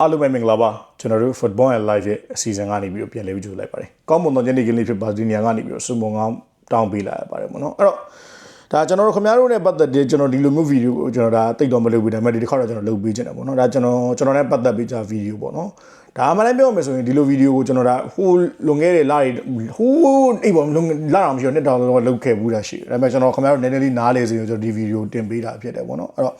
အားလုံးပဲမင်္ဂလာပါကျွန်တော်တို့ Football and Live ရဲ့အစီအစဉ်ကနေပြီးတော့ပြန်လည်ပြီးကြိုလိုက်ပါတယ်။ကောင်းမွန်သောညနေခင်းလေးဖြစ်ပါဒီနေရာကနေပြီးတော့စုံမုံကောင်းတောင်းပေးလာရပါတယ်ပေါ့နော်။အဲ့တော့ဒါကျွန်တော်တို့ခင်ဗျားတို့နဲ့ပတ်သက်တဲ့ကျွန်တော်ဒီလိုမျိုးဗီဒီယိုကိုကျွန်တော်ဒါတိတ်တော့မလုပ်ဘူးဒါပေမဲ့ဒီတစ်ခါတော့ကျွန်တော်လုပ်ပေးချင်တယ်ပေါ့နော်။ဒါကျွန်တော်ကျွန်တော်နဲ့ပတ်သက်ပြီးကြဗီဒီယိုပေါ့နော်။ဒါမှလည်းပြောမယ်ဆိုရင်ဒီလိုဗီဒီယိုကိုကျွန်တော်ဒါဟိုလွန်ခဲ့တဲ့လတွေဟိုးအိမ်ပေါ်လွန်လာအောင်မရှိတော့နှစ်တောင်တော့လုပ်ခဲ့ဘူးတာရှိတယ်။ဒါပေမဲ့ကျွန်တော်ခင်ဗျားတို့နည်းနည်းလေးနားလေစေကျွန်တော်ဒီဗီဒီယိုတင်ပေးတာဖြစ်တယ်ပေါ့နော်။အဲ့တော့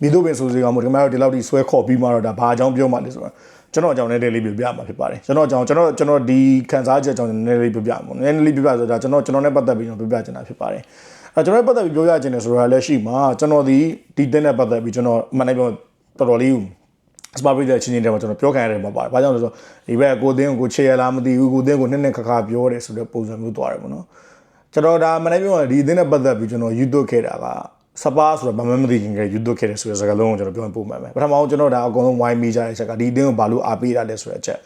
မိတို့ပင်ဆိုစီကောင်မို့ခင်ဗျားတို့ဒီလောက်ထိဆွဲခေါ်ပြီးမှတော့ဒါဘာအကြောင်းပြောမှလဲဆိုတော့ကျွန်တော်အကြောင်းနည်းနည်းလေးပြပြမှာဖြစ်ပါတယ်ကျွန်တော်အကြောင်းကျွန်တော်ကျွန်တော်ဒီခံစားချက်အကြောင်းနည်းနည်းလေးပြပြမှာနည်းနည်းလေးပြပြဆိုတာကျွန်တော်ကျွန်တော်နဲ့ပတ်သက်ပြီးကျွန်တော်ပြပြချင်တာဖြစ်ပါတယ်အဲကျွန်တော်နဲ့ပတ်သက်ပြီးပြောရချင်တယ်ဆိုတာလည်းရှိမှာကျွန်တော်ဒီဒီတင်းနဲ့ပတ်သက်ပြီးကျွန်တော်မှန်တယ်ပြောတော်တော်လေးစပါပရိသတ်ချင်းချင်းတွေမှာကျွန်တော်ပြောခံရတယ်မှာပါတယ်။ဘာကြောင့်လဲဆိုတော့ဒီဘက်ကိုတင်းကိုချေရလားမသိဘူးကိုတင်းကိုနှစ်နှစ်ခါခါပြောတယ်ဆိုတဲ့ပုံစံမျိုးသွားတယ်ပေါ့နော်။ကျွန်တော်ဒါမှန်တယ်ပြောဒီအတင်းနဲ့ပတ်သက်ပြီးကျွန်တော်ယူသွခဲ့တာက စပါဆိုတော့ဘာမှမသိခင်ကယူသွခဲ့တယ်ဆိုတဲ့စကားလုံးကိုကျွန်တော်ပြောရင်ပုံမှန်ပဲပထမဆုံးကျွန်တော်ဒါအကုန်လုံးဝိုင်းမိကြတဲ့အချက်ကဒီအတင်းကိုဘာလို့အားပေးတာလဲဆိုတဲ့အချက်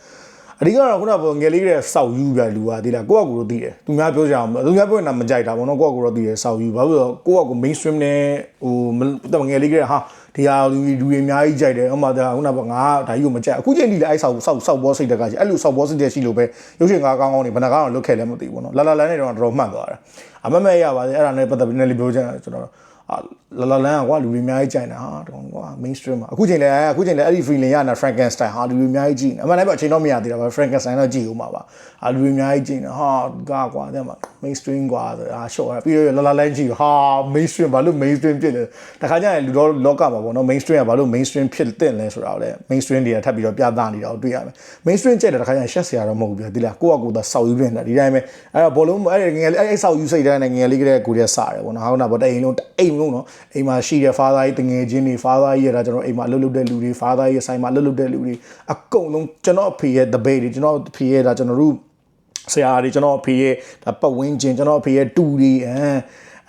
အဓိကတော့ခုနကငယ်လေးကစောက်ယူပြလူကဒီလားကိုယ့်အကူတော့သိတယ်သူများပြောကြအောင်သူများပြောရင်တော့မကြိုက်တာပေါ့နော်ကိုယ့်အကူတော့သိတယ်စောက်ယူဘာလို့လဲကိုယ့်အကူ mainstream နဲ့ဟိုငယ်လေးကဟာဒီဟာလူလူတွေအများကြီးကြိုက်တယ်ဥပမာဒါခုနကငါဒါကြီးကိုမကြိုက်အခုချိန်ထိလည်းအဲ့ဆောက်ဆောက်ဆောက်ဘောစိတ်တကကြီးအဲ့လိုဆောက်ဘောစိတ်တက်ရှိလို့ပဲရုပ်ရှင်ကားကောင်းကောင်းနေဘယ်နှကားအောင်လွတ်ခဲ့လဲမသိဘူးပေါ့နော်လာလာလန်းနေတော့တော်တော်မှတ်သွားတာအမမဲရပါတယ်အဲ့ဒါနဲ့ပတ်သက်ပြီးလည်းပြောချင်တယ်ကျွန်တော် လာလာလန်ကွာလူတွေအများကြီးကြိုက်နေတာဟာတော့ကွာ mainstream မှာအခုချိန်လဲအခုချိန်လဲအဲ့ဒီ feeling ရနာ Frankenstein ဟာလူတွေအများကြီးကြည့်နေအမှန်တည်းပဲအချိန်တော့မရသေးတာပါ Frankenstein တော့ကြည့်ဦးမှာပါဟာလူတွေအများကြီးကြည့်နေဟာကာကွာတဲ့မှာ mainstream ကွာဆိုတာရှော့ရပြီးတော့လာလာလန်ကြည့်ဟာ mainstream ဘာလို့ mainstream ဖြစ်လဲတခါကျရင်လူတော့လောကမှာပေါ့နော် mainstream ကဘာလို့ mainstream ဖြစ်တဲ့လဲဆိုတာကိုလည်း mainstream တွေကထပ်ပြီးတော့ပြသနေတာကိုတွေ့ရမယ် mainstream ကြိုက်တယ်တခါကျရင်ရှက်စရာတော့မဟုတ်ဘူးပြဒီလားကိုယ့်အကူသာစောက်ယူနေတာဒီတိုင်းပဲအဲ့တော့ဘောလုံးအဲ့ငယ်အဲ့စောက်ယူစိတ်တိုင်းနဲ့ငယ်လေးကလေးကိုတည်းစားတယ်ပေါ့နော်ဟာကဗောတအိမ်လုံးအိမ်လုံးနော်အိမ်မှာရှိတဲ့ father ကြီးတငယ်ချင်းတွေ father ကြီးရတာကျွန်တော်အိမ်မှာလှုပ်လှုပ်တဲ့လူတွေ father ကြီးဆိုင်မှာလှုပ်လှုပ်တဲ့လူတွေအကုန်လုံးကျွန်တော်အဖေရဲ့ debate တွေကျွန်တော်အဖေရဲ့ဒါကျွန်တော်တို့ဆရာတွေကျွန်တော်အဖေရဲ့ဒါပတ်ဝန်းကျင်ကျွန်တော်အဖေရဲ့တူတွေအဲ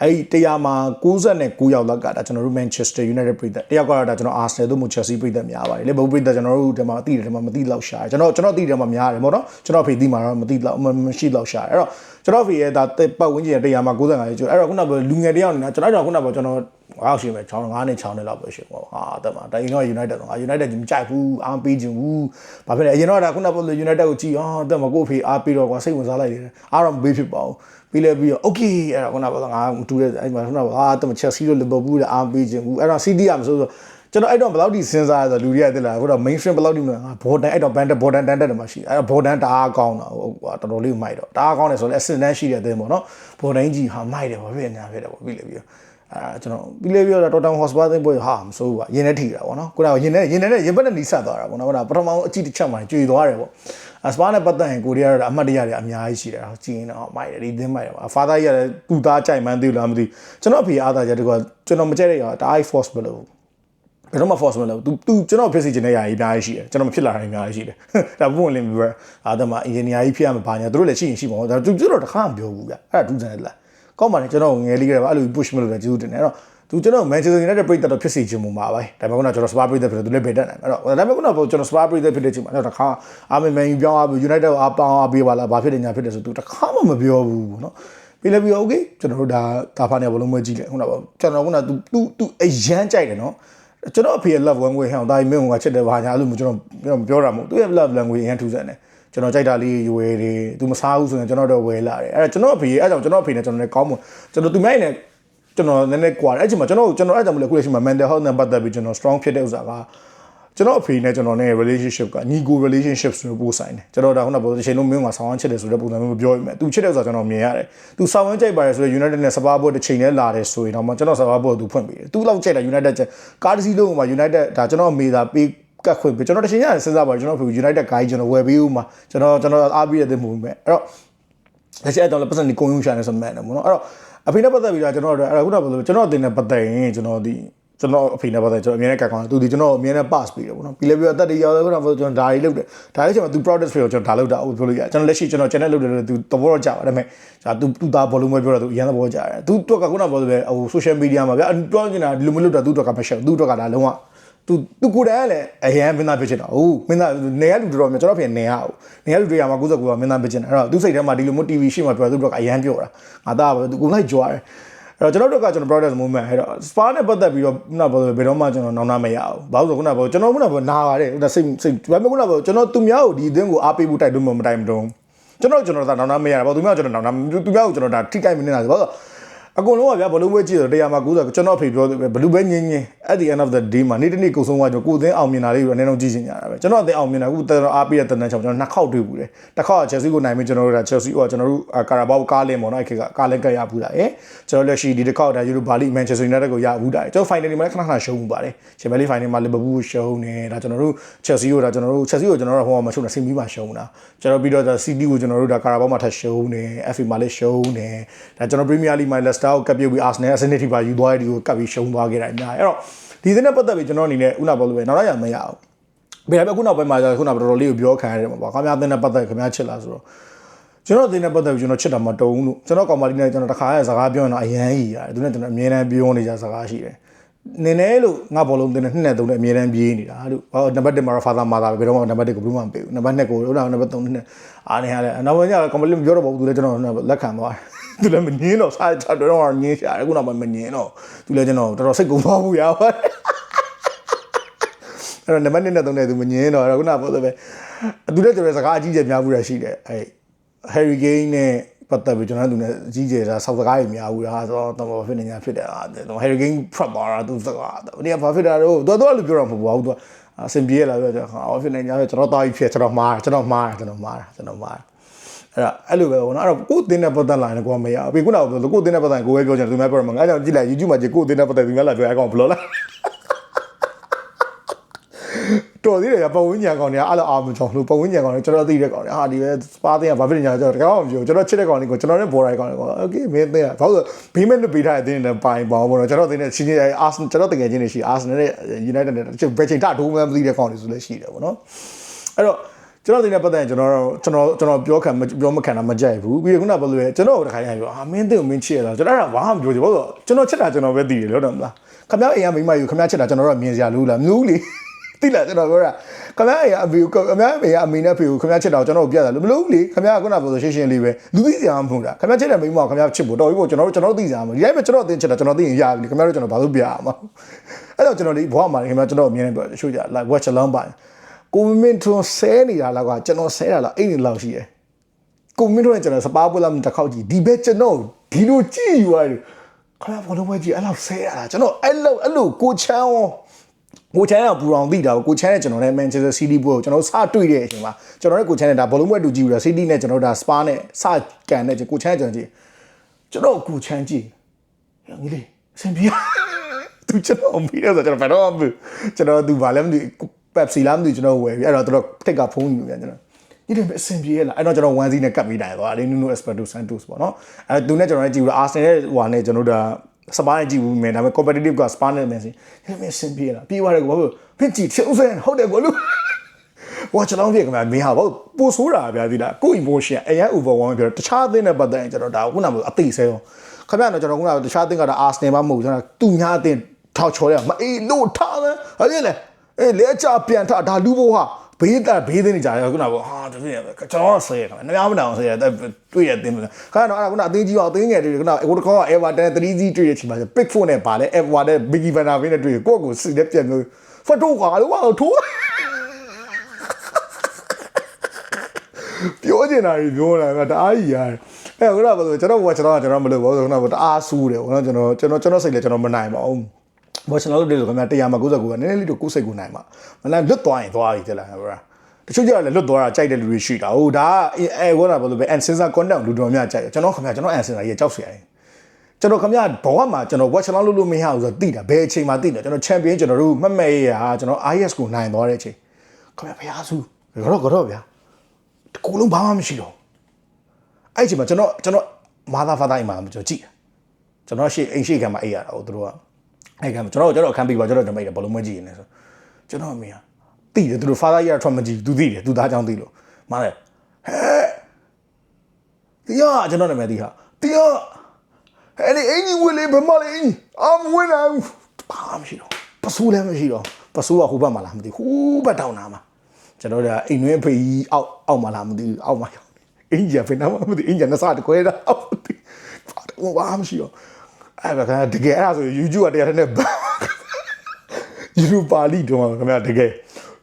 အဲ့တရားမှာ69ယောက်လောက်ကဒါကျွန်တော်တို့ Manchester United ပြည်သက်တယောက်ကတော့ဒါကျွန်တော် Arsenal တို့မှ Chelsea ပြည်သက်များပါတယ်လေဘုံပြည်သက်ကျွန်တော်တို့ဒီမှာအတိတယ်ဒီမှာမတိလောက်ရှာတယ်ကျွန်တော်ကျွန်တော်အတိတယ်မှာများတယ်ပေါ့နော်ကျွန်တော်အဖေတိမှာတော့မတိလောက်မရှိလောက်ရှာတယ်အဲ့တော့ ကျွန်တော်အဖေရဲ့ဒါပတ်ဝန်းကျင်တရားမှာ95ရဲ့ကျော်အဲ့တော့ခုနကလူငယ်တယောက်နေတာကျွန်တော်တော့ခုနကကျွန်တော်ငါ့ရှိမယ်ချောင်း9နဲ့6နဲ့လောက်ပဲရှိပေါ့ဟာတက်မှာတိုင်းတော့ United တော့ United ကြီးမကြိုက်ဘူးအားပေးခြင်းဘူးဘာဖြစ်လဲအရင်တော့ဒါခုနက United ကိုကြည့်အော်တက်မှာကို့ဖေအားပေးတော့ကွာစိတ်ဝင်စားလိုက်တယ်အားတော့မပေးဖြစ်ပါဘူးပြီးလဲပြီးတော့ okay အဲ့ဒါခုနကငါမတူတဲ့အဲ့မှာခုနကဟာတက်မှာ Chelsea တို့ Liverpool တို့အားပေးခြင်းဘူးအဲ့တော့ City ကမဆိုးဆို ကျွန်တော်အဲ့တော့ဘယ်လောက်ထိစဉ်းစားရဆိုလူတွေကတက်လာခုတော့ mainstream ဘယ်လောက်ထိမလဲငါဘော်ဒန်အဲ့တော့ band ဘော်ဒန်တန်တက်တယ်မှာရှိအဲ့တော့ဘော်ဒန်တအားကောင်းတာဟိုတော်တော်လေးမိုက်တော့တအားကောင်းတယ်ဆိုတော့ assistant ရှိတဲ့အသင်းပေါ့နော်ဘော်ဒန်ကြီးဟာမိုက်တယ်ဘာဖြစ်ညာဖြစ်တယ်ပေါ့ပြီးလေပြီးတော့အဲကျွန်တော်ပြီးလေပြီးတော့ Tottenham Hotspur သိပွဲဟာမစိုးဘူးပါရင်နဲ့ထိတာပေါ့နော်ခုနကရင်နဲ့ရင်နဲ့ရင်ဘက်နဲ့နီးစပ်သွားတာပေါ့နော်ဟုတ်လားပထမဆုံးအကြည့်တစ်ချက်မှကျွေသွားတယ်ပေါ့အစပါနဲ့ပတ်သက်ရင်ကိုရီးယားကအမှတ်တရတွေအများကြီးရှိတယ်ကြည်ရင်တော့မိုက်တယ်ဒီသင်းမိုက်တယ်ပါဖာသားကြီးကလည်းကူသားကြိုက်မှန်းသိလားမသိကျွန်တော်အဖေအားသားချက်တကွာကျွန်တော်မကြက်တဲ့ရောဒါ i force မလို့ ဘယ်တော့မှ force မလုပ်သူသူကျွန်တော်ဖြစ်စီခြင်းတဲ့ຢာကြီးအများကြီးရှိတယ်ကျွန်တော်မဖြစ်လာတာအများကြီးရှိတယ်ဒါပုံလင်းပြီးတော့အာသမ engineer ကြီးဖြစ်ရမှာဘာညာတို့လည်းရှိရင်ရှိပါဦးဒါသူတို့တခါမပြောဘူးဗျအဲ့ဒါဒူးစံတယ်လားကောင်းပါလေကျွန်တော်ငယ်လေးကလည်းအဲ့လို push မလုပ်တယ်ကျေးဇူးတင်တယ်အဲ့တော့သူကျွန်တော် Manchester United ပြည်သက်တော့ဖြစ်စီခြင်းမူမှာပဲဒါပေမဲ့ကတော့ကျွန်တော် Spurs ပြည်သက်ဖြစ်တယ်သူလည်းဘယ်တက်နိုင်အဲ့တော့ဒါပေမဲ့ကတော့ကျွန်တော် Spurs ပြည်သက်ဖြစ်တဲ့ချိန်မှာတော့တခါအာမင် Man U ပြောင်းအား United ကိုအားပေါင်းအားပေးပါလားဘာဖြစ်တယ်ညာဖြစ်တယ်ဆိုသူတခါမှမပြောဘူးပေါ့နော်ပြီးလည်းပြီး okay ကျွန်တော်တို့ဒါတာဖာနေဘလုံးမွေးကြည့်လေခုနကကျွန်တော်ကသူ तू तू အရန်ကြိုက်တယ်နော် ကျွန်တော်အဖေရဲ့ love one way ဟောင်းဒါကြီးမင်းကချစ်တယ်ဘာညာအဲ့လိုမျိုးကျွန်တော်ပြောတာမဟုတ်သူရဲ့ love language အရင်ထူးဆန်းတယ်ကျွန်တော်ကြိုက်တာလေးရွယ်တယ်သူမစားဘူးဆိုရင်ကျွန်တော်တော့ဝယ်လာတယ်အဲ့ဒါကျွန်တော်အဖေအဲ့ကြောင့်ကျွန်တော်အဖေနဲ့ကျွန်တော်လည်းကောင်းမွန်ကျွန်တော်သူမိုက်နဲ့ကျွန်တော်နည်းနည်းကွာတယ်အဲ့ချိန်မှာကျွန်တော်ကျွန်တော်အဲ့ကြောင့်မလဲခုလက်ရှိမှာ mental health နဲ့ပတ်သက်ပြီးကျွန်တော် strong ဖြစ်တဲ့ဥစ္စာက ကျွန်တော်အဖေနဲ့ကျွန်တော်နဲ့ relationship ကညီကို relationship ဆိုပို့ဆိုင်တယ်ကျွန်တော်ဒါခုနကပြောတဲ့အချိန်လုံးမင်းကဆောင်းဝမ်းချစ်တယ်ဆိုတဲ့ပုံစံမျိုးမပြောရမယ်သူချစ်တဲ့ဥစ္စာကျွန်တော်မြင်ရတယ်သူဆောင်းဝမ်းကြိုက်ပါတယ်ဆိုတော့ United နဲ့စပါးဘောတစ်ချိန်နဲ့လာတယ်ဆိုရင်တော့ကျွန်တော်စပါးဘောသူဖွင့်ပေးတယ်သူလောက်ကြိုက်တာ United ကားတစ်စီးလုံးမှာ United ဒါကျွန်တော်အမေသာပေးကတ်ခွင့်ပြကျွန်တော်တချိန်ရတယ်စဉ်းစားပါကျွန်တော်ဖေ United ဂိုင်းကျွန်တော်ဝယ်ပေးဦးမှာကျွန်တော်ကျွန်တော်အားပြီးရတဲ့မှုပဲအဲ့တော့လက်ရှိအဲ့တော့လည်းပတ်စံဒီကုန်းယုံရှာနေဆိုမှန်တယ်ပေါ့နော်အဲ့တော့အဖေနဲ့ပတ်သက်ပြီးတော့ကျွန်တော်အဲ့ခုနကပြောကျွန်တော်အတင်နဲ့ပတ်သက်ရင်ကျွန်တော်ဒီ ကျွန်တော်အဖေနဲ့ပတ်သက်ကျွန်တော်အမြဲတမ်းကတ်ကောင်းတယ်သူဒီကျွန်တော်အမြဲတမ်း pass ပေးတယ်ပေါ့နော်ပြီးလည်းပြီးတော့အသက်တွေရောက်တယ်ခုနကကျွန်တော်ဒါတွေလုပ်တယ်ဒါလေးကျွန်တော်သူ product ဖေကိုကျွန်တော်ဒါလုပ်တာဟုတ်ပြောလို့ရကျွန်တော်လက်ရှိကျွန်တော် channel လုပ်တယ်လို့သူသဘောတော့ကြပါဒါပေမဲ့ဒါသူသူသားဘောလုံးပဲပြောတာသူအရင်သဘောကြတယ်သူတော့ကခုနကပြောတယ်ဟို social media မှာဗျာပြောနေတာဒီလိုမလုပ်တာသူတော့ကမရှောက်သူတော့ကဒါလုံးဝသူသူကိုယ်တိုင်ကလည်းအရန်မင်းသားဖြစ်ချင်တာဟုတ်မင်းသားနေရလူတော်တော်များကျွန်တော်ဖြစ်နေရအောင်နေရလူတွေရမှာ99ကမင်းသားဖြစ်ချင်တာအဲ့တော့သူစိတ်ထဲမှာဒီလိုမျိုး TV ရှိမှပြောသူတော့ကအရန်ပြောတာငါသားပဲသူကိုလိုက်ကြွားတယ်အဲ့အဲ့ တော့ကျွန်တော်တို့ကကျွန်တော် product movement အဲ့တော့ spa နဲ့ပတ်သက်ပြီးတော့ခုနကပြောဘယ်တော့မှကျွန်တော်နောင်နာမရဘူးဘာလို့ဆိုခုနကပြောကျွန်တော်ခုနကပြောနာပါတယ်ဟိုစိတ်စိတ်ဒါပေမဲ့ခုနကပြောကျွန်တော်သူများကိုဒီအသင်းကိုအားပေးဖို့တိုက်တွန်းမတိုက်မတုံးကျွန်တော်ကျွန်တော်သာနောင်နာမရတာဘာသူများကျွန်တော်နောင်နာသူများကိုကျွန်တော်ဒါထိတိုက်မနေတာဆိုဘာလို့ အကုန်လုံးကဗျာဘလုံးပွဲကြည့်တော့တရားမှာ90ကျွန်တော်ဖေပြောဘလူးပဲငင်းငင်း at the end of the day မှာနေ့တစ်နေ့ကိုဆုံးသွားကျွန်တော်ကိုယ်အသင်းအောင်မြင်တာလေးကိုအနည်းဆုံးကြည့်ချင်ကြတာပဲကျွန်တော်အသင်းအောင်မြင်တာအခုတော်တော်အားပေးတဲ့တန်တန်းချောင်းကျွန်တော်နှစ်ခေါက်တွေ့ဘူးတယ်တစ်ခေါက်က Chelsea ကိုနိုင်ပြီကျွန်တော်တို့က Chelsea ကကျွန်တော်တို့ကာရာဘောကားလင်းပေါ့နော်အဲ့ခေတ်ကကားလင်းကရဘူးတာရယ်ကျွန်တော်လက်ရှိဒီတစ်ခေါက်ဒါယူရိုပါလိ Manchester United ကိုရဘူးတာရယ်ကျွန်တော် final မှာလည်းခဏခဏရှုံးမှုပါတယ် Champions League final မှာ Liverpool ကိုရှုံးတယ်ဒါကျွန်တော်တို့ Chelsea ကိုဒါကျွန်တော်တို့ Chelsea ကိုကျွန်တော်တို့ဟိုမှာမရှုံးတာစင်ပြီးမှရှုံးတာကျွန်တော်ပြီးတော့ဒါ City ကိုကျွန်တော်တို့ဒါကာရာဘောမှာထပ်ရှုံးတယ် FA မှာလည်းရှုံးတယ်ဒါကျွန်တော် Premier League မှာ Leicester ကိုကပ်ပြုတ်ပြီး Arsenal အစနစ်ထိပါယူသွားတယ်ဒီကိုကပ်ပြီးရှုံးသွားခဲ့တာအများကြီးအဲ့တော့ဒီသင်းနဲ့ပတ်သက်ပြီးကျွန်တော်အနေနဲ့ဥနာဘောလို့ပဲနောက်တော့ရမရအောင်ဘယ်ပဲခုနောက်ပိုင်းမှာခုနကတော်တော်လေးကိုပြောခံရတယ်မှာပေါ့ခင်ဗျားသင်းနဲ့ပတ်သက်ခင်ဗျားချစ်လားဆိုတော့ကျွန်တော်သင်းနဲ့ပတ်သက်ပြီးကျွန်တော်ချစ်တာမတုံးလို့ကျွန်တော်ကောင်မလေးနဲ့ကျွန်တော်တခါရဲစကားပြောရင်တော့အရန်ကြီးရတယ်သူနဲ့ကျွန်တော်အမြဲတမ်းပြောနေကြစကားရှိတယ်နင်းနေလို့ငါဘောလုံးတင်တဲ့နှစ်နဲ့သုံးနဲ့အမြဲတမ်းပြေးနေတာလို့ဟောနံပါတ်1မှာတော့ father mother ပဲဘယ်တော့မှနံပါတ်1ကိုဘယ်လိုမှမပေးဘူးနံပါတ်2ကိုဟိုနံပါတ်3နဲ့အားနေရတယ်နောက်ပိုင်းကျတော့ complete မပြောတော့ဘူးသူလည်းကျွန်တော်လက်ခံသွားတယ် သူလည်းမငင်းတော့စားချတော့တော့ငင်းရှာတယ်ခုနောက်မှမငင်းတော့သူလည်းကျွန်တော်တော်တော်စိတ်ကုန်သွားဘူးရပါတယ်အဲ့တော့နံပါတ်1နဲ့3နဲ့သူမငင်းတော့ခုနကပြောသလိုပဲသူလည်းကျွန်တော်စကားအကြီးကျယ်များဘူးရရှိတယ်အဲ့ Harry Kane နဲ့ပတ်သက်ပြီးကျွန်တော်တို့နဲ့အကြီးကျယ်တာဆောက်စကားတွေများဘူးလားဆိုတော့တော့ဘာဖြစ်နေညာဖြစ်တယ်အားတော့ Harry Kane ဖတ်ပါတာသူစကားဒီကဘာဖြစ်တာတော့တော်တော်လူပြောတာမဟုတ်ဘူးသူအစင်ပြေးလာပြောကြဟာဘာဖြစ်နေညာကျွန်တော်တာကြီးဖြစ်ကျွန်တော်မှားကျွန်တော်မှားကျွန်တော်မှားကျွန်တော်မှား အဲ့ဒါအဲ့လိုပဲပေါ့နော်အဲ့တော့ကိုယ်အသင်းနဲ့ပတ်သက်လာရင်ကိုယ်မရဘူးအခုနောက်ကိုယ်အသင်းနဲ့ပတ်သက်ရင်ကိုယ်ပဲပြောချင်တယ်သူများပြောမှာငါကြောင့်ကြည့်လိုက် YouTube မှာကြည့်ကိုယ်အသင်းနဲ့ပတ်သက်သူများလာပြောအကောင်ဘလော်လားတော်သေးတယ်ကပတ်ဝန်းကျင်ကောင်တွေကအဲ့လိုအာမချောင်းလို့ပတ်ဝန်းကျင်ကောင်တွေကျွန်တော်သိတဲ့ကောင်တွေဟာဒီပဲစပါးတဲ့ကဘာဖြစ်နေကြလဲကျွန်တော်တကယ်မပြောကျွန်တော်ချစ်တဲ့ကောင်တွေကိုကျွန်တော်နဲ့ဘော်ရိုင်ကောင်တွေကို okay မင်းသိရဘာလို့ဘေးမဲ့လွတ်ပေးထားတဲ့အသင်းတွေပိုင်ပေါင်းပေါ့နော်ကျွန်တော်သိနေချင်းချင်းအာစကျွန်တော်တကယ်ချင်းနေရှိအာစနယ်နဲ့ United နဲ့ဘယ်ချိန်ထဒိုးမှမသိတဲ့ကောင်တွေဆိုလည်းရှိတယ်ပေါ့နော်အဲ့တော့ ကျွန်တော်တင်တဲ့ပတ်သက်ရင်ကျွန်တော်ကျွန်တော်ကျွန်တော်ပြောခံပြောမခံတာမကြိုက်ဘူးပြီးတော့ခုနကဘယ်လိုလဲကျွန်တော်တခါရပြောအာမင်းသိကိုမင်းချစ်ရလားကျွန်တော်အဲ့ဒါဘာမှမပြောချင်ဘူးကျွန်တော်ချစ်တာကျွန်တော်ပဲသိတယ်လို့တော့မလားခမအိမ်ကမိမယူခမချစ်တာကျွန်တော်တော့မြင်စရာလို့လားမလို့လေတိလာကျွန်တော်ပြောတာခမရအမေခမရအမေအမေနဲ့ဖေကိုခမရချစ်တော့ကျွန်တော်ပြတ်တာလို့မလို့လေခမရကခုနပြောဆိုရှင်းရှင်းလေးပဲလူသိစရာမဟုတ်တာခမရချစ်တဲ့မိမကခမရချစ်ဖို့တော်ပြီပေါ့ကျွန်တော်တို့ကျွန်တော်သိစရာမဟုတ်ဒီတိုင်းပဲကျွန်တော်အသိချစ်တာကျွန်တော်သိရင်ရပြီခမရတို့ကျွန်တော်ဘာလို့ပြရမှာအဲ့တော့ကျွန်တော်ဒီဘဝမှာခမရကျွန်တော်အမြင်နဲ့ပြောချိုးကြ like watch along ပါ ကိုမင်းထွန်းဆဲနေတာလောက်ကကျွန်တော်ဆဲတာလားအဲ့ဒီလောက်ရှိတယ်ကိုမင်းထွန်းကကျွန်တော်စပါးပွဲလာမတစ်ခေါက်ကြည့်ဒီဘက်ကျွန်တော်ဒီလိုကြည့်ယူရတယ်ခမရဘောလုံးပွဲကြည့်အဲ့လောက်ဆဲရတာကျွန်တော်အဲ့လောက်အဲ့လိုကိုချမ်းရောကိုချမ်းကပူအောင်သိတာကိုချမ်းနဲ့ကျွန်တော်နဲ့ Manchester City ပွဲကိုကျွန်တော်စတွေ့တဲ့အချိန်မှာကျွန်တော်နဲ့ကိုချမ်းနဲ့ဒါဘောလုံးပွဲတူကြည့်ပြီးတော့ City နဲ့ကျွန်တော်ဒါ Spa နဲ့စကန်နဲ့ကိုချမ်းနဲ့ကျွန်တော်ကြည့်ကျွန်တော်ကိုချမ်းကြည့်ငီးလေးအဆင်ပြေသူကျွန်တော်မပြီးတော့ကျွန်တော်ဘယ်တော့မှကျွန်တော်သူဘာလဲမသိပ က်စီလားမသိကျွန်တော်ဝယ်ပြီးအဲ့တော့တော့ထိတ်ကဖုန်းယူပြန်ကျွန်တော်ဒီလိုပဲအဆင်ပြေရလားအဲ့တော့ကျွန်တော်1 0နဲ့ကတ်ပြီးတိုင်သွားတယ်နူနို Espirito Santos ပေါ့နော်အဲ့သူနဲ့ကျွန်တော်လည်းကြည့်ပြီးတော့ Arsenal ရဲ့ဟိုနဲ့ကျွန်တော်တို့ဒါစပါးနဲ့ကြည့်ဘူးမယ်ဒါပေမဲ့ competitive ကစပါးနဲ့မယ်စီဟဲ့မင်းစင်ပြေလားပြေးသွားတယ်ကွာဖင်ကြည့်ချင်ဦးစင်ဟုတ်တယ်ကွာလို့ဝါချလောင်းပြေကမှမင်းဟာဘောပိုဆိုးတာဗျာဒီလားကို emotion အရန် overwhelm ပြောတခြားအသင်းနဲ့ပတ်သက်ရင်ကျွန်တော်ဒါခုနကအသိဆဲရောခင်ဗျားတော့ကျွန်တော်ခုနကတခြားအသင်းကတော့ Arsenal မှမဟုတ်ကျွန်တော်သူများအသင်းထောက်ချော်ရမအေးလို့ထားတယ်ဟာလေလေ အေးလဲချပြန်ထားဒါလူဘိုးဟာဘေးတာဘေးသိနေကြတယ်ခုနကဟာတပြည့်ကျွန်တော်ဆေးခါနများမတောင်ဆေးရတွေ့ရတင်မလားခါတော့အဲ့ခုနအသေးကြီးအောင်အသေးငယ်တွေခုနဟိုတကောက Everton 3G တွေ့ရချင်ပါ Big Four နဲ့ပါလဲ Everton နဲ့ Biggie Van Der Ven နဲ့တွေ့ကိုယ့်ကိုစစ်တဲ့ပြန်လို့ဖတ်တော့ကွာလို့ဟာထိုးပြောချင်တာကြီးပြောတာကတအားကြီးရတယ်အဲ့ခုနကဆိုကျွန်တော်ကကျွန်တော်ကကျွန်တော်မလုပ်ပါဘူးခုနကတအားဆူးတယ်ခုနကျွန်တော်ကျွန်တော်ကျွန်တော်စိတ်လည်းကျွန်တော်မနိုင်ပါဘူး ဘောကျွန်တော်တို့တွေဆိုခင်ဗျာ100မှာ99ကနည်းနည်းလေးတော့ကိုယ်စိတ်ကိုနိုင်မှာမလားလွတ်သွားရင်သွားပြီတဲ့လားဗျာတချို့ကျတော့လည်းလွတ်သွားတာကြိုက်တဲ့လူတွေရှိတာဟိုဒါအဲဘောလာဘယ်လိုပဲ and sensor content လူတော်များကြိုက်ကျွန်တော်ခင်ဗျာကျွန်တော် and sensor ကြီးကြောက်စရာရင်ကျွန်တော်ခင်ဗျာဘဝမှာကျွန်တော် watch လောက်လုပ်လို့မရဘူးဆိုတော့တိတာဘယ်အချိန်မှာတိတာကျွန်တော် champion ကျွန်တော်တို့မှတ်မဲ့ရဟာကျွန်တော် IS ကိုနိုင်သွားတဲ့အချိန်ခင်ဗျာဖျားစုကတော့ကတော့ဗျာတကူလုံးဘာမှမရှိတော့အဲ့အချိန်မှာကျွန်တော်ကျွန်တော်မာသာဖာတိုင်းမှာကျွန်တော်ကြည့်ကျွန်တော်ရှေ့အိမ်ရှေ့ခံမှာအိပ်ရတာဟိုသူတို့က အဲ့ကကျွန်တော်ကျွန်တော်အခန်းပြီးပါကျွန်တော်ကျွန်တော်ဘလုံးမကြည့်နေဆိုကျွန်တော်အမေကတိတယ်သူတို့ father ရထွက်မကြည့်သူသိတယ်သူသားကြောင့်သိလို့မားတယ်ဟဲ့တရားကျွန်တော်နာမည်တီးဟာတရားအဲ့ဒီအင်ကြီးဝင်လေဘမလေးအမ်ဝင်လာဘာမှမရှိတော့ပစိုးလည်းမရှိတော့ပစိုးကဟိုဘက်မှာလားမသိဟိုဘက်တောင်းနာမှာကျွန်တော်တို့အိမ်တွင်းဖေးကြီးအောက်အောက်မှာလားမသိအောက်မှာရောက်အင်ကြီးကဖေးနာမှာမသိအင်ကြီးကနစတကွဲတာအောက်မသိဘာမှမရှိတော့ အဲ့ဒါကတကယ်အဲ့ဒါဆို YouTube ကတရားနဲ့ YouTube ပါဠိတော့ခင်ဗျာတကယ်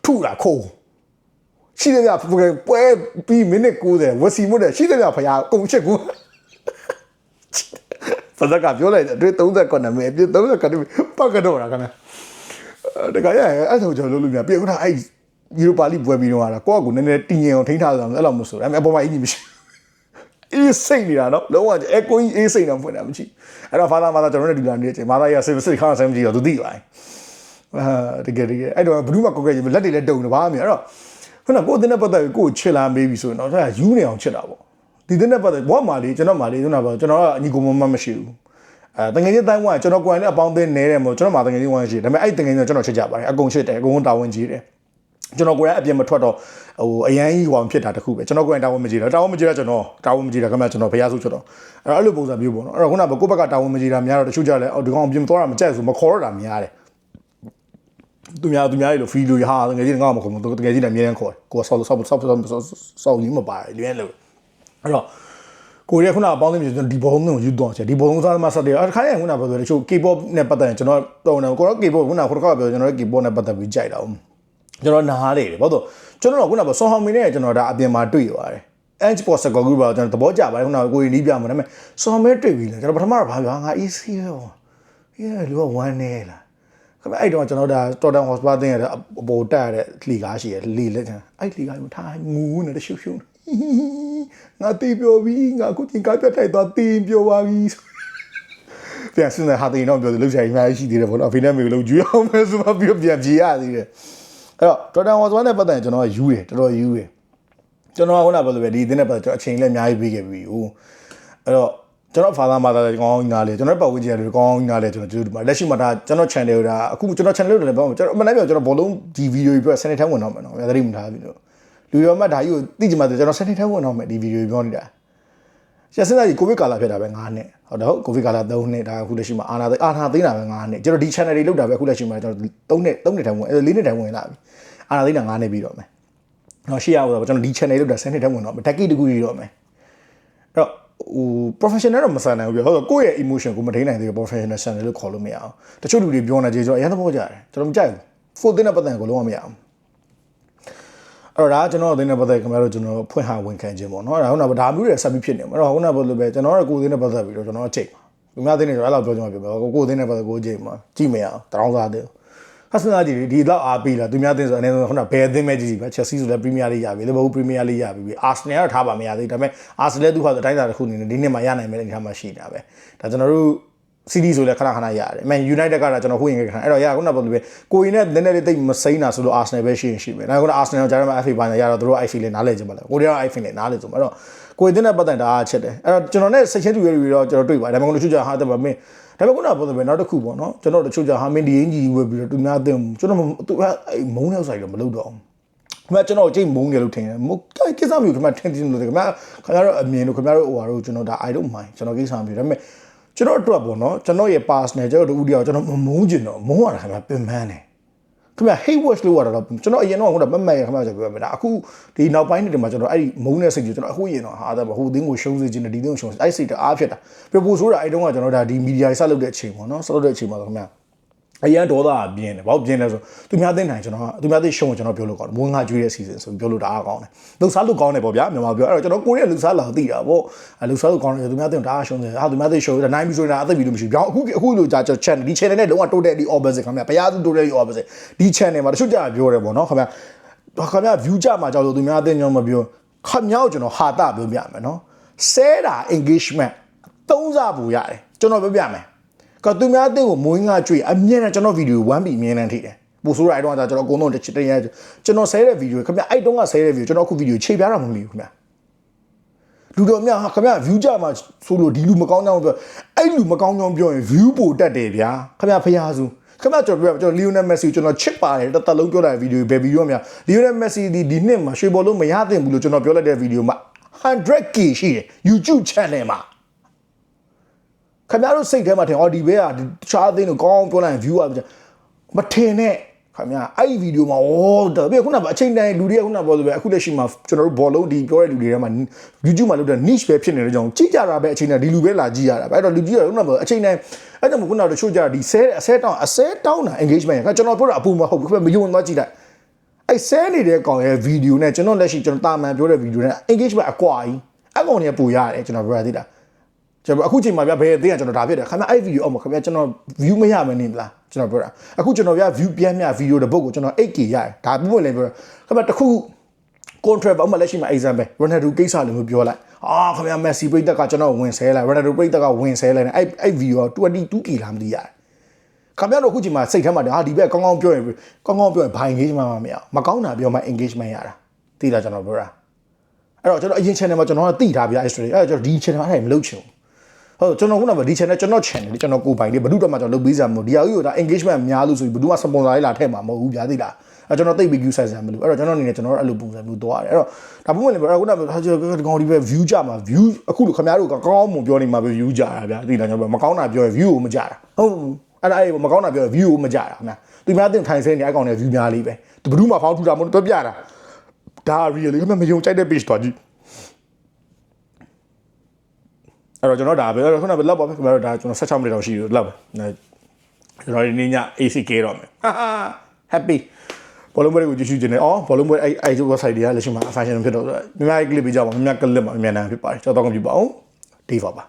ထုတာခိုးရှိတယ်ဗျပွဲပြီးမိနစ်90ဝစီမွတ်တယ်ရှိတယ်ဗျဖရားအကုန်ချက်ကူဖဇက်ကပြောလိုက်တယ်တွေ့39မိနစ်ပြ39မိနစ်ပတ်ကတော့တာခင်ဗျာတကယ်ရအဲ့ဆိုကျွန်တော်လုပ်လို့မြပြေခုနအဲ့ယူရိုပါလိပွဲပြီးတော့လာကိုယ့်အကူနည်းနည်းတင်းငင်အောင်ထိန်းထားတာအဲ့လိုမဆိုဒါပေမဲ့အပေါ်မှာအင်းကြီးမရှိ အေးစိတ်နေတာနော်လုံးဝအဲကိုကြီးအေးစိတ်တော့ဖွင့်တာမရှိအဲ့တော့ဖာသာမာသာကျွန်တော်တို့ဒီလာနေချိန်မာသာရစိတ်စိတ်ခါဆိုင်မကြည့်တော့သူသိပါတယ်အာတကယ်တကယ်အဲ့တော့ဘယ်သူမှကိုယ်ကလက်တွေလည်းတုံနေပါမြင်အဲ့တော့ခုနကိုအတင်းနဲ့ပတ်သက်ပြီးကိုချစ်လာမေးပြီဆိုရင်တော့ဒါယူနေအောင်ချစ်တာပေါ့ဒီတင်းနဲ့ပတ်သက်ဘောမှာလေကျွန်တော်မှာလေကျွန်တော်ပါကျွန်တော်ကအညီကိုမမမရှိဘူးအဲတငယ်ချင်းတိုင်းဝိုင်းကျွန်တော်ကိုယ်နဲ့အပေါင်းအသင်းနေတယ်မို့ကျွန်တော်မှာတငယ်ချင်းဝိုင်းရှိတယ်ဒါပေမဲ့အဲ့တငယ်ချင်းကျွန်တော်ချစ်ကြပါတယ်အကုန်ချစ်တယ်အကုန်တာဝန်ကြီးတယ် ကျွန်တော်ကိုယ်ကအပြင်မထွက်တော့ဟိုအရန်ကြီးဟောဖြစ်တာတခုပဲကျွန်တော်ကိုယ်တာဝန်မကြီးတော့တာဝန်မကြီးတော့ကျွန်တော်တာဝန်မကြီးတာခင်ဗျကျွန်တော်ဖျားစုချွတ်တော့အဲ့အဲ့လိုပုံစံမျိုးပေါ့နော်အဲ့တော့ခုနကကိုယ့်ဘက်ကတာဝန်မကြီးတာများတော့တချို့ကြလဲအော်ဒီကောင်အပြင်မသွားတာမကြိုက်ဆိုမခေါ်တော့တာများတယ်သူများသူများတွေလို့ဖီလို့ဟာငယ်ချင်းငါ့မခေါ်ဘူးတကယ်ကြီးလည်းအများကြီးခေါ်တယ်ကိုကဆောက်ဆောက်ဆောက်ဆောက်ဆောက်ကြီးမပါတယ်လျဲလို့အဲ့တော့ကိုရီးယားခုနကပေါင်းသိမြင်ကျွန်တော်ဒီဘောလုံးကိုယူတော့ချက်ဒီဘောလုံးစားမှဆက်တယ်အခါရခုနကပြောတယ်တချို့ K-pop နဲ့ပတ်သက်ရင်ကျွန်တော်တော်တယ်ကိုတော့ K-pop ခုနကခုနကပြောကျွန်တော် K-pop နဲ့ပတ်သက်ပြီးကြိုက်တာဟုတ် ကျွန်တော်နားလေတယ်ဘာလို့ကျွန်တော်ကခုနကဆောဟောင်မီနဲ့ကျွန်တော်ဒါအပြင်မှာတွေ့ရတယ် edge post ကောကူပါကျွန်တော်သဘောကျပါတယ်ခုနကကိုရီနီးပြမှာဒါပေမဲ့ဆောမဲတွေ့ပြီလေကျွန်တော်ပထမတော့ဘာပြောငါ easy ပဲပေါ့အေးလူကဝမ်းနေလားခင်ဗျအဲ့တော့ကျွန်တော်ဒါ Tottenham Hotspur တင်ရတဲ့အပေါ်တက်ရတဲ့လှီကားရှိရလှီလက်ချင်အဲ့လှီကားကိုထားငူးနေတဲ့ရှုပ်ရှုပ်ငါတီးပြောပြီးငါအခုတင်ကားပြတ်ထိုက်သွားတင်းပြောပါပြီပြန်စနေဟာတင်တော့ပြောလို့ကြာကြီးများရှိသေးတယ်ဗောနော်အဖေနဲ့မေကိုလုံကြည့်အောင်မယ်ဆိုမှပြောပြန်ပြေးရသေးတယ် အဲ့တော့ Tottenham Hotspur နဲ့ပတ်သက်ရင်ကျွန်တော်ယူတယ်တော်တော်ယူတယ်ကျွန်တော်ကခုနကပြောလို့ပဲဒီအသင်းနဲ့ပတ်သက်ကျွန်တော်အချိန်လည်းအများကြီးပေးခဲ့ပြီဟိုအဲ့တော့ကျွန်တော် father mother လည်းကောင်းကောင်းနားလေကျွန်တော်ပတ်ဝန်းကျင်လည်းကောင်းကောင်းနားလေကျွန်တော်ဒီမှာလက်ရှိမှာဒါကျွန်တော် channel ဒါအခုကျွန်တော် channel လည်းပေါ့ကျွန်တော်အမှန်တမ်းပြောကျွန်တော်ဘောလုံးဒီ video တွေပြစနေထမ်းဝင်တော့မယ်နော်။သတိမထားဘူးလို့လူရောမှဒါကြီးကိုသိကြမှာကျွန်တော်စနေထမ်းဝင်တော့မယ်ဒီ video ပြောနေတာ။ ကျစနေကြီးကိုဗစ်ကာလာဖြစ်တာပဲ9နှစ်။ဟုတ်တော့ကိုဗစ်ကာလာ3နှစ်ဒါအခုလက်ရှိမှာအာနာသိအာနာသိတာပဲ9နှစ်ကျွန်တော်ဒီ channel တွေလောက်တာပဲအခုလက်ရှိမှာကျွန်တော်3နှစ်3နှစ်ထမ်းဝင်အဲ4နှစ်ထမ်းဝင်လာပြီ။အာနာသိတာ9နှစ်ပြီးတော့မယ်။တော့ရှေ့ရအောင်ကျွန်တော်ဒီ channel လောက်တာ10နှစ်ထမ်းဝင်တော့မယ်။တက်ကီတကူကြီးတော့မယ်။အဲ့တော့ဟို professional တော့မဆန်နိုင်ဘူးပြဟုတ်တော့ကိုယ့်ရဲ့ emotion ကိုမထိန်နိုင်သေးဘူး professional channel လို့ခေါ်လို့မရအောင်တချို့လူတွေပြောနေကြကျွန်တော်အရင်သဘောကျတယ်ကျွန်တော်မကြိုက်ဘူး full တင်တဲ့ပတ်သက်ကိုလုံးဝမရအောင်အဲ့ တော့ဒါကျွန်တော်အသိနဲ့ပတ်သက်ခင်ဗျားတို့ကျွန်တော်ဖွင့်ဟာဝန်ခံခြင်းပေါ့နော်အဲ့ဒါဟုတ်လားဒါမျိုးတွေဆက်ပြီးဖြစ်နေမှာအဲ့တော့ခုနကပြောလို့ပဲကျွန်တော်ကကိုယ်သိနဲ့ပတ်သက်ပြီးတော့ကျွန်တော်အချိန်ပါလူများသိနေကျွန်တော်အဲ့လိုပြောကြမှာပြောပါကိုယ်သိနဲ့ပတ်သက်ကိုအချိန်ပါကြည့်မရအောင်တောင်းစားတယ်ဟဆနာကြီးဒီလောက်အားပေးလာသူများသိဆိုအနေနဲ့ခုနဘယ်အသင်းမဲ့ကြီးပဲချက်စီဆိုလည်းပရီးမီးယားလိရပြီလီဗာပူးပရီးမီးယားလိရပြီအာဆနယ်ကတော့ထားပါမရသေးဒါပေမဲ့အာဆနယ်သူဟာတိုင်းတာတစ်ခုအနေနဲ့ဒီနှစ်မှာရနိုင်မယ်အနေထားမှာရှိတာပဲဒါကျွန်တော်တို့ စီးတီးဆိုလည်းခဏခဏရတယ်မန်ယူနိုက်တက်ကတော့ကျွန်တော်ဟိုရင်ခဏအဲ့တော့ရခုနကပြောလို့ပဲကိုရင်နဲ့နည်းနည်းလေးတိတ်မစိမ့်တာဆိုလို့အာဆနယ်ပဲရှိရင်ရှိမယ်ဒါကခုနအာဆနယ်ကြားမှာ FA ပိုင်းရတော့တို့ IFA လေးနားလဲကြပါလားကိုရီးယား IFA လေးနားလဲဆိုမှာအဲ့တော့ကိုရင်တဲ့ပတ်သက်တာအားချက်တယ်အဲ့တော့ကျွန်တော်နဲ့စိတ်ချင်းတူရတူတော့ကျွန်တော်တွေ့ပါတယ်ဒါပေမဲ့ကိုလူချူချာဟာတယ်မင်းဒါပေမဲ့ခုနကပြောတယ်ပဲနောက်တစ်ခုပေါ့နော်ကျွန်တော်တချို့ကြဟာမင်းဒီအင်ဂျီဝယ်ပြီးတော့သူများအသိကျွန်တော်သူအဲ့မုန်းတဲ့ဥစ္စာတွေတော့မလုပ်တော့ဘူးခင်ဗျာကျွန်တော်အကျိတ်မုန်းတယ်လို့ထင်တယ်မဟုတ်ကိစ္စမျိုးခင်ဗျာထင်တယ်လို့ခင်ဗျာခင်ဗျားတို့အမြင်လို့ခင်ဗျားတို့ဟိုဟာတို့ကျွန်တော်ဒါ I don't mind ကျွန်တော်ကိစ္စမျိုးဒါပေမဲ့ ကျွန်တော်အတွက်ပေါ့နော်ကျွန်တော်ရဲ့ personal ကျွန်တော်တို့ဦးတယောက်ကျွန်တော်မမုန်းကျင်တော့မုန်းရတာခင်ဗျာပင်ပန်းတယ်ခင်ဗျာ hate watch လို့ရတာတော့ကျွန်တော်အရင်တော့ဟုတ်တယ်မမတ်ရခင်ဗျာဆိုပြောမယ်ဒါအခုဒီနောက်ပိုင်းတွေမှာကျွန်တော်အဲ့ဒီမုန်းတဲ့စိတ်ကြီးကျွန်တော်အခုရင်တော့ဟာဒါဟိုအသင်းကိုရှုံးစေခြင်းနဲ့ဒီအသင်းကိုရှုံးစေအဲ့စိတ်တအားဖြစ်တာပြပို့ဆိုးတာအဲ့တုန်းကကျွန်တော်ဒါဒီမီဒီယာဆက်လုပ်တဲ့အချိန်ပေါ့နော်ဆက်လုပ်တဲ့အချိန်မှာဆိုခင်ဗျာ အရန်ဒေါသပြင်းတယ်ဘာလို့ပြင်းလဲဆိုသူများသိနိုင်ကျွန်တော်သူများသိရှုံးကျွန်တော်ပြောလို့ကောင်းတယ်မွေးငါကျွေးတဲ့ season ဆိုပြောလို့တအားကောင်းတယ်လူစားလို့ကောင်းတယ်ပေါ့ဗျာမြန်မာပြောအဲ့တော့ကျွန်တော်ကိုရီးယားလူစားလာသိတာပေါ့လူစားလို့ကောင်းတယ်သူများသိတအားရှုံးတယ်ဟာသူများသိရှုံးတယ်နိုင်ပြီဆိုရင်အသိပြီလို့မရှိဘူးပြောင်းအခုအခုလိုကြာကျွန်တော် channel ဒီ channel နဲ့လုံးဝ total ဒီ opposite ခင်ဗျာဘရားသူ total ဒီ opposite ဒီ channel မှာတချို့ကြာပြောတယ်ပေါ့နော်ခင်ဗျာခင်ဗျာ view ကြမှာကြောက်လို့သူများသိညောမပြောခင်ဗျားကိုကျွန်တော်ဟာတာပြောပြမယ်နော်ဆဲတာ engagement သုံးစားပူရတယ်ကျွန်တော်ပြောပြမယ် ကသူများအသိကိုမွေးငါကြွေအမြဲတမ်းကျွန်တော်ဗီဒီယို 1B အမြဲတမ်းထိတယ်ပို့ဆိုးရအဲ့တော့ကျွန်တော်အကုန်လုံးတစ်ချက်တည်းကျွန်တော်ဆဲတဲ့ဗီဒီယိုခင်ဗျအဲ့တုန်းကဆဲတဲ့ဗီဒီယိုကျွန်တော်အခုဗီဒီယိုချိန်ပြတာမမီဘူးခင်ဗျလူတော်များခင်ဗျ view ကြမှာဆိုလို့ဒီလူမကောင်းကြောင်းပြောအဲ့လူမကောင်းကြောင်းပြောရင် view ပိုတက်တယ်ဗျာခင်ဗျဖျားစုခင်ဗျကျွန်တော်ပြောကျွန်တော်လီယိုနယ်မက်ဆီကျွန်တော်ချစ်ပါတယ်တစ်သက်လုံးပြောတဲ့ဗီဒီယိုဘယ်ဗီဒီယိုများလီယိုနယ်မက်ဆီဒီဒီနှစ်မှာရွှေဘောလုံးမရသင့်ဘူးလို့ကျွန်တော်ပြောလိုက်တဲ့ဗီဒီယိုမှာ 100k ရှိတယ် YouTube channel မှာ ခင်ဗျားတို့စိတ်ထဲမှာထင်အော်ဒီဘဲကတခြားအသင်းကိုကောင်းပြောလိုက်ရင် view อ่ะမထင်နဲ့ခင်ဗျာအဲ့ဒီဗီဒီယိုမှာဩဒါပြီးခုနကအချိန်တိုင်းလူတွေကခုနပြောလို့ပဲအခုလက်ရှိမှာကျွန်တော်တို့ဘောလုံးဒီပြောတဲ့လူတွေထဲမှာ YouTube မှာလုပ်တဲ့ niche ပဲဖြစ်နေတဲ့ကြောင့်ကြည့်ကြတာပဲအချိန်တိုင်းဒီလူပဲလာကြည့်ရတာပဲအဲ့တော့လူကြီးကခုနကအချိန်တိုင်းအဲ့ဒါမှခုနကတချို့ကြဒီဆဲအဆဲတောင်းအဆဲတောင်းတာ engagement ကကျွန်တော်ပြောတာအပူမဟုတ်ဘူးခင်ဗျမယုံသွားကြည့်လိုက်အဲ့ဆဲနေတဲ့ကောင်ရဲ့ဗီဒီယိုနဲ့ကျွန်တော်လက်ရှိကျွန်တော်တာမန်ပြောတဲ့ဗီဒီယိုနဲ့ engagement အကွာကြီးအကောင်ကြီးပူရတယ်ကျွန်တော်ပြောရသေးတာ ကျွန်တော်အခုချိန်မှာဗျဘယ်အသေးကကျွန်တော်ဒါဖြစ်တယ်ခင်ဗျအဲ့ဗီဒီယိုအောက်မှာခင်ဗျကျွန်တော် view မရမနေလားကျွန်တော်ပြောတာအခုကျွန်တော်ဗျ view ပြန်မြဗီဒီယိုတစ်ပုတ်ကိုကျွန်တော် 8K ရတယ်ဒါပုံမှန်လည်းပြောခင်ဗျတခု contract ဘာမှလက်ရှိမှာ example Ronaldo ကိစ္စလိုမျိုးပြောလိုက်အာခင်ဗျာ Messi ပြိတက်ကကျွန်တော်ဝင်ဆဲလိုက် Ronaldo ပြိတက်ကဝင်ဆဲလိုက်အဲ့အဲ့ view က 22k လားမသိရတယ်ခင်ဗျားတို့အခုချိန်မှာစိတ်ထဲမှာဟာဒီဘက်ကောင်းကောင်းပြောရင်ကောင်းကောင်းပြောရင်ဘာ engagement မှမရမကောင်းတာပြောမှ engagement ရတာသိလားကျွန်တော်ပြောတာအဲ့တော့ကျွန်တော်အရင် channel မှာကျွန်တော်ကတိထားပြအဲ့ story အဲ့တော့ကျွန်တော်ဒီ channel အဲ့ဒါမလုပ်ချင်ဘူး ဟုတ်ကျွန်တော်ခုနကဒီ channel ကျွန်တော် channel ကျွန်တော်ကိုပိုင်လေးဘယ်သူတော့မှကျွန်တော်လုပ်ပေးစရာမလိုဒီအကြီးကိုဒါ engagement များလို့ဆိုပြီးဘယ်သူမှ sponsor လေးလာထည့်မှာမဟုတ်ဘူးဗျာသိလားအဲကျွန်တော်တိတ်ပြီး view size မလို့အဲ့တော့ကျွန်တော်အနေနဲ့ကျွန်တော်အဲ့လိုပုံစံမျိုးသွားတယ်အဲ့တော့ဒါပုံမှန်လည်းခုနကဟာကျွန်တော်ဒီကောင်ဒီပဲ view ကြမှာ view အခုလိုခင်ဗျားတို့ကကောင်းကောင်းမွန်ပြောနေမှာပဲ view ကြတာဗျာသိလားကျွန်တော်မကောင်းတာပြောရင် view ကိုမကြတာဟုတ်အဲ့ဒါအဲ့မကောင်းတာပြောရင် view ကိုမကြတာခင်ဗျာသူများတင်ထိုင်စဲနေအကောင်နဲ့ view များလေးပဲသူဘယ်သူမှဖောင်းထူတာမဟုတ်တော့ပြတာဒါ really ခင်ဗျာမယုံကြိုက်တဲ့ page တော့ကြည့် အဲ့တော့ကျွန်တော်ဒါပဲခုနကလောက်ပါပဲခင်ဗျားတို့ဒါကျွန်တော်16မိနစ်တော့ရှိပြီလောက်ပါကျွန်တော်ဒီနေ့ည ACK တော့မယ်ဟာဟာ happy ဘောလုံးပွဲကိုကြည့်ရှုခြင်းနဲ့အော်ဘောလုံးပွဲအဲ့အဲ့ website တွေကလက်ရှိမှာ fashion ဖြစ်တော့ဆိုတော့မြမ clip ပေးကြပါမြမ clip မှာအမြန်တန်းဖြစ်ပါတယ်ကျွန်တော်တော့ကပြပါအောင် Dave ပါ